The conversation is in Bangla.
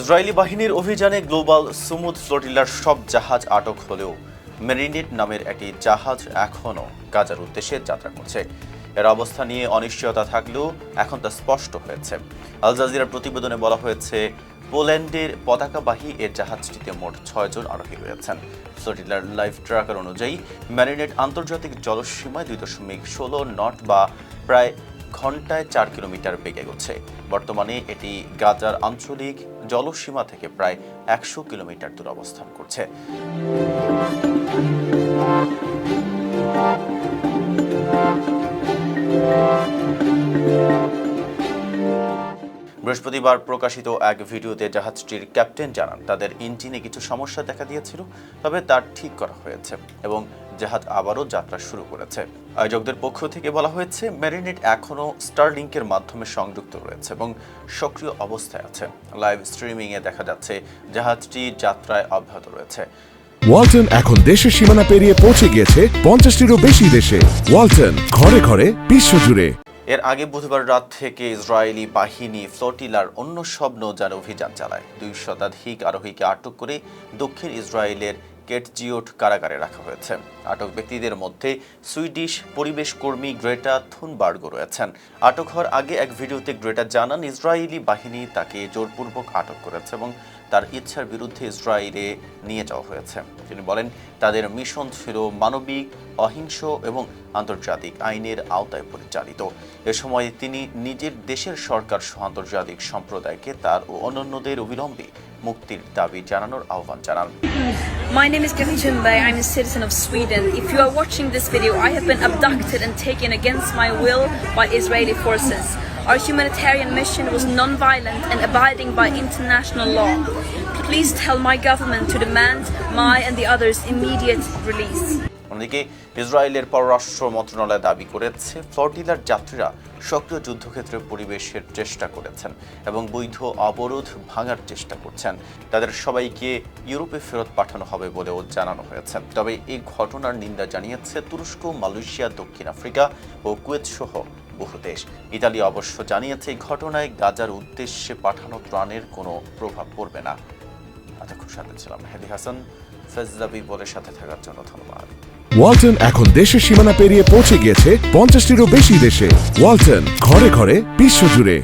ইসরায়েলি বাহিনীর অভিযানে গ্লোবাল সুমুদ ফ্লোটিলার সব জাহাজ আটক হলেও মেরিনেট নামের একটি জাহাজ এখনও গাজার উদ্দেশ্যে যাত্রা করছে। এর অবস্থা নিয়ে অনিশ্চয়তা থাকলেও এখন তা স্পষ্ট হয়েছে। আল জাজিরার প্রতিবেদনে বলা হয়েছে, পোল্যান্ডের পতাকাবাহী এর জাহাজটিতে মোট ছয়জন আরোহী রয়েছেন। ফ্লোটিলার লাইফ ট্র্যাকার অনুযায়ী ম্যারিনেট আন্তর্জাতিক জলসীমায় দুই দশমিক ষোলো নট বা প্রায় ঘন্টায় চার কিলোমিটার বেগে এগোচ্ছে বর্তমানে এটি গাজার আঞ্চলিক জলসীমা থেকে প্রায় একশো কিলোমিটার দূর অবস্থান করছে। বৃহস্পতিবার প্রকাশিত এক ভিডিওতে জাহাজটির ক্যাপ্টেন জানান, তাদের ইঞ্জিনে কিছু সমস্যা দেখা দিয়েছিল, তবে তার ঠিক করা হয়েছে এবং জাহাজ আবারও যাত্রা শুরু করেছে। আয়োজকদের পক্ষ থেকে বলা হয়েছে ম্যারিনেট এখনও স্টারলিংকের মাধ্যমে সংযুক্ত রয়েছে এবং সক্রিয় অবস্থায় আছে। লাইভ স্ট্রিমিংয়ে দেখা যাচ্ছে জাহাজটি যাত্রায় অব্যাহত রয়েছে। ওয়ালটন এখন দেশের সীমানা পেরিয়ে পৌঁছে গিয়েছে পঞ্চাশটিরও বেশি দেশে। ওয়ালটন ঘরে ঘরে বিশ্বজুড়ে। এর আগে বুধবার রাত থেকে ইসরায়েলি বাহিনী ফ্লোটিলার অন্য সব নৌযান অভিযান চালায়। দুই শতাধিক আরোহীকে আটক করে দক্ষিণ ইসরায়েলের কেটজিওট কারাগারে রাখা হয়েছে। আটক ব্যক্তিদের মধ্যে সুইডিশ পরিবেশ কর্মী গ্রেটা থুনবার্গও রয়েছেন। আটক হওয়ার আগে এক ভিডিওতে গ্রেটা জানান, ইসরায়েলি বাহিনী তাকে জোরপূর্বক আটক করেছে এবং তার ইচ্ছার বিরুদ্ধে ইসরায়েলে নিয়ে যাওয়া হয়েছে। তিনি বলেন, তাদের মিশন ছিল মানবিক, অহিংস এবং আন্তর্জাতিক আইনের আওতায় পরিচালিত। এ সময় তিনি নিজের দেশের সরকার সহ আন্তর্জাতিক সম্প্রদায়কে তার ও অন্যান্যদের অবিলম্বে মুক্তির দাবি জানানোর আহ্বান জানান My name is Greta Thunberg. I'm a citizen of Sweden. If you are watching this video, I have been abducted and taken against my will by Israeli forces. Our humanitarian mission was non-violent and abiding by international law. Please tell my government to demand my and the others' immediate release. অন্যদিকে ইসরায়েলের পররাষ্ট্র মন্ত্রণালয় দাবি করেছে ফ্লোটিলার যাত্রীরা সক্রিয় যুদ্ধক্ষেত্রে পরিবেশের চেষ্টা করেছেন এবং বৈধ অবরোধ ভাঙার চেষ্টা করছেন। তাদের সবাইকে ইউরোপে ফেরত পাঠানো হবে বলেও জানানো হয়েছে। তবে এই ঘটনার নিন্দা জানিয়েছে তুরস্ক, মালয়েশিয়া, দক্ষিণ আফ্রিকা ও কুয়েত সহ বহু দেশ। ইতালি অবশ্য জানিয়েছে, এই ঘটনায় গাজার উদ্দেশ্যে পাঠানো ত্রাণের কোনো প্রভাব পড়বে না। এতক্ষণ সাথে ছিলাম। হেদি হাসান ফেজদাবি বলে সাথে থাকার জন্য ধন্যবাদ। ওয়ালটন এখন দেশের সীমানা পেরিয়ে পৌঁছে গিয়েছে পঞ্চাশটিরও বেশি দেশে। ওয়ালটন ঘরে ঘরে বিশ্বজুড়ে